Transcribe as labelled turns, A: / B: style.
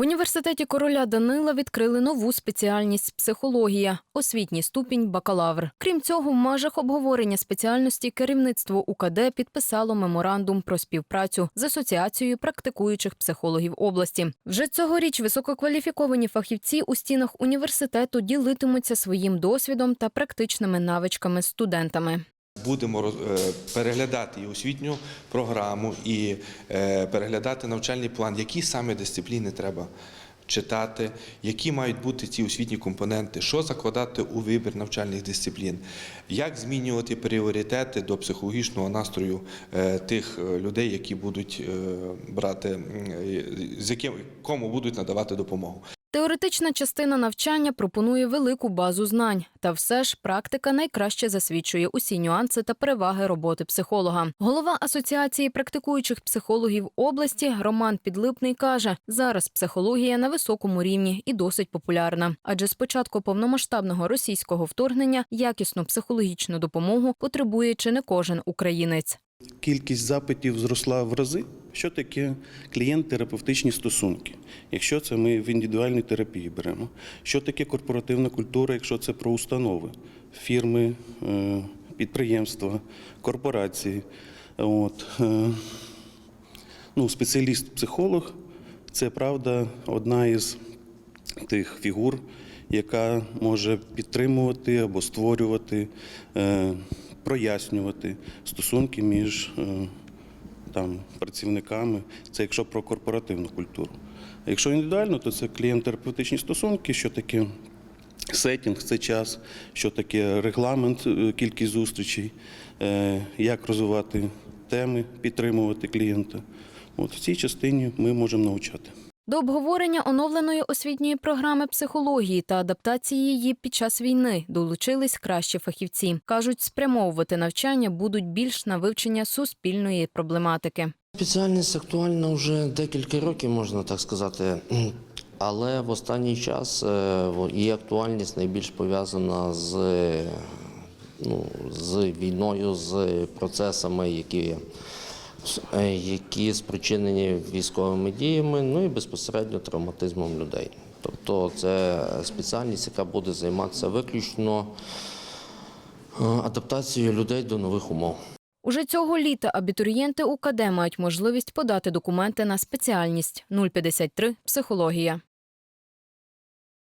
A: університеті короля Данила відкрили нову спеціальність психологія, освітній ступінь бакалавр. Крім цього, в межах обговорення спеціальності керівництво УКД підписало меморандум про співпрацю з асоціацією практикуючих психологів області. Вже цьогоріч висококваліфіковані фахівці у стінах університету ділитимуться своїм досвідом та практичними навичками студентами.
B: Будемо е, переглядати і освітню програму, і е, переглядати навчальний план, які саме дисципліни треба читати, які мають бути ці освітні компоненти, що закладати у вибір навчальних дисциплін, як змінювати пріоритети до психологічного настрою е, тих людей, які будуть брати, з яким кому будуть надавати допомогу.
A: Теоретична частина навчання пропонує велику базу знань, та все ж практика найкраще засвідчує усі нюанси та переваги роботи психолога. Голова асоціації практикуючих психологів області Роман Підлипний каже: зараз психологія на високому рівні і досить популярна. Адже з початку повномасштабного російського вторгнення якісну психологічну допомогу потребує чи не кожен українець.
C: Кількість запитів зросла в рази. Що таке клієнт-терапевтичні стосунки? Якщо це ми в індивідуальній терапії беремо. Що таке корпоративна культура, якщо це про установи, фірми, е, підприємства, корпорації. От. е, Ну, спеціаліст-психолог це правда одна із тих фігур, яка може підтримувати або створювати, е, прояснювати стосунки між там, працівниками. Це якщо про корпоративну культуру. А якщо індивідуально, то це клієнт-терапевтичні стосунки, що таке сетінг, це час, що таке регламент, е, кількість зустрічей, е, як розвивати теми, підтримувати клієнта. От в цій частині ми можемо навчати.
A: До обговорення оновленої освітньої програми психології та адаптації її під час війни долучились кращі фахівці. кажуть, спрямовувати навчання будуть більш на вивчення суспільної проблематики.
D: Спеціальність актуальна вже декілька років, можна так сказати. Але в останній час е, її актуальність найбільш пов'язана з, ну, з війною, з процесами, які, які спричинені військовими діями, ну і безпосередньо травматизмом людей. Тобто це спеціальність, яка буде займатися виключно е, адаптацією людей до нових умов.
A: Уже цього літа абітурієнти УКД мають можливість подати документи на спеціальність 053 психологія.